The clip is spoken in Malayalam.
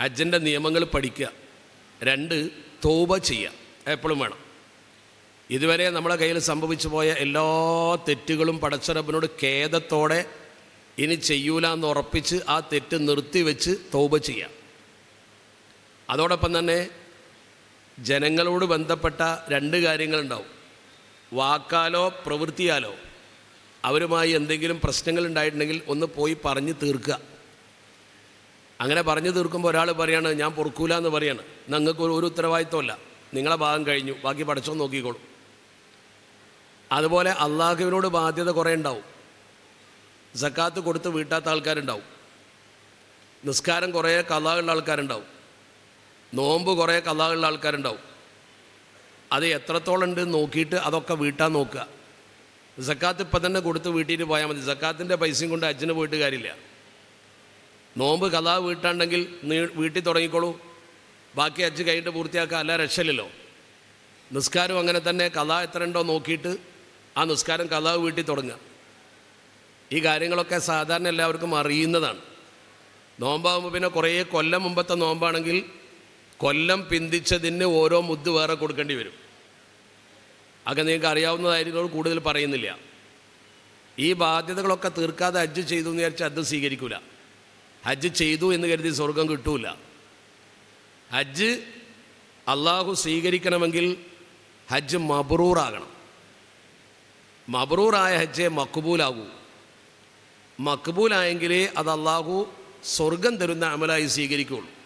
ഹജ്ജിന്റെ നിയമങ്ങൾ പഠിക്കുക. രണ്ട് തോപ ചെയ്യുക. എപ്പോഴും വേണം. ഇതുവരെ നമ്മുടെ കയ്യിൽ സംഭവിച്ചു പോയ എല്ലാ തെറ്റുകളും പടച്ചറപ്പിനോട് ഖേദത്തോടെ ഇനി ചെയ്യൂല എന്ന് ഉറപ്പിച്ച് ആ തെറ്റ് നിർത്തിവെച്ച് തോപ ചെയ്യാം അതോടൊപ്പം തന്നെ ജനങ്ങളോട് ബന്ധപ്പെട്ട രണ്ട് കാര്യങ്ങളുണ്ടാവും. വാക്കാലോ പ്രവൃത്തിയാലോ അവരുമായി എന്തെങ്കിലും പ്രശ്നങ്ങൾ ഉണ്ടായിട്ടുണ്ടെങ്കിൽ ഒന്ന് പോയി പറഞ്ഞ് തീർക്കുക. അങ്ങനെ പറഞ്ഞു തീർക്കുമ്പോൾ ഒരാൾ പറയാണ് ഞാൻ പൊറുക്കൂല എന്ന് പറയാണ് നിങ്ങൾക്ക് ഒരു ഉത്തരവാദിത്വമല്ല. നിങ്ങളെ ഭാഗം കഴിഞ്ഞു. ബാക്കി പഠിച്ചോ നോക്കിക്കോളും. അതുപോലെ അള്ളാഹുവിനോട് ബാധ്യത കുറേ ഉണ്ടാവും. സക്കാത്ത് കൊടുത്ത് വീട്ടാത്ത ആൾക്കാരുണ്ടാവും. നിസ്കാരം കുറേ കലാകുള്ള ആൾക്കാരുണ്ടാവും. നോമ്പ് കുറേ കലാകുള്ള ആൾക്കാരുണ്ടാവും. അത് എത്രത്തോളം ഉണ്ട് നോക്കിയിട്ട് അതൊക്കെ വീട്ടാൻ നോക്കുക. സക്കാത്ത് ഇപ്പം തന്നെ കൊടുത്ത് വീട്ടിൽ പോയാൽ മതി. സക്കാത്തിന്റെ പൈസയും കൊണ്ട് അച്ഛന് പോയിട്ട് കാര്യമില്ല. നോമ്പ് കഥാ വീട്ടാണ്ടെങ്കിൽ നീ വീട്ടിൽ തുടങ്ങിക്കോളൂ. ബാക്കി അച്ഛൻ കഴിഞ്ഞിട്ട് പൂർത്തിയാക്കുക അല്ല രക്ഷയില്ലല്ലോ. നിസ്കാരം അങ്ങനെ തന്നെ കഥ എത്ര ഉണ്ടോ നോക്കിയിട്ട് ആ നിസ്കാരം കഥ വീട്ടിൽ തുടങ്ങുക. ഈ കാര്യങ്ങളൊക്കെ സാധാരണ എല്ലാവർക്കും അറിയുന്നതാണ്. നോമ്പാകുമ്പോൾ പിന്നെ കുറേ കൊല്ലം മുമ്പത്തെ നോമ്പാണെങ്കിൽ കൊല്ലം പിന്തിച്ചതിന് ഓരോ മുദ്ദ് വേറെ കൊടുക്കേണ്ടി വരും. അതൊക്കെ നിങ്ങൾക്ക് അറിയാവുന്നതായിരിക്കും കൂടുതൽ പറയുന്നില്ല. ഈ ബാധ്യതകളൊക്കെ തീർക്കാതെ അജ്ജ് ചെയ്തു എന്ന് വിചാരിച്ചാൽ അത് സ്വീകരിക്കൂല. ഹജ്ജ് ചെയ്തു എന്ന് കരുതി സ്വർഗം കിട്ടൂല. ഹജ്ജ് അള്ളാഹു സ്വീകരിക്കണമെങ്കിൽ ഹജ്ജ് മബ്രൂറാകണം മബ്രൂറായ ഹജ്ജെ മക്ബൂലാകൂ. മക്ബൂലായെങ്കിലേ അത് അള്ളാഹു സ്വർഗം തരുന്ന അമലായി സ്വീകരിക്കുകയുള്ളൂ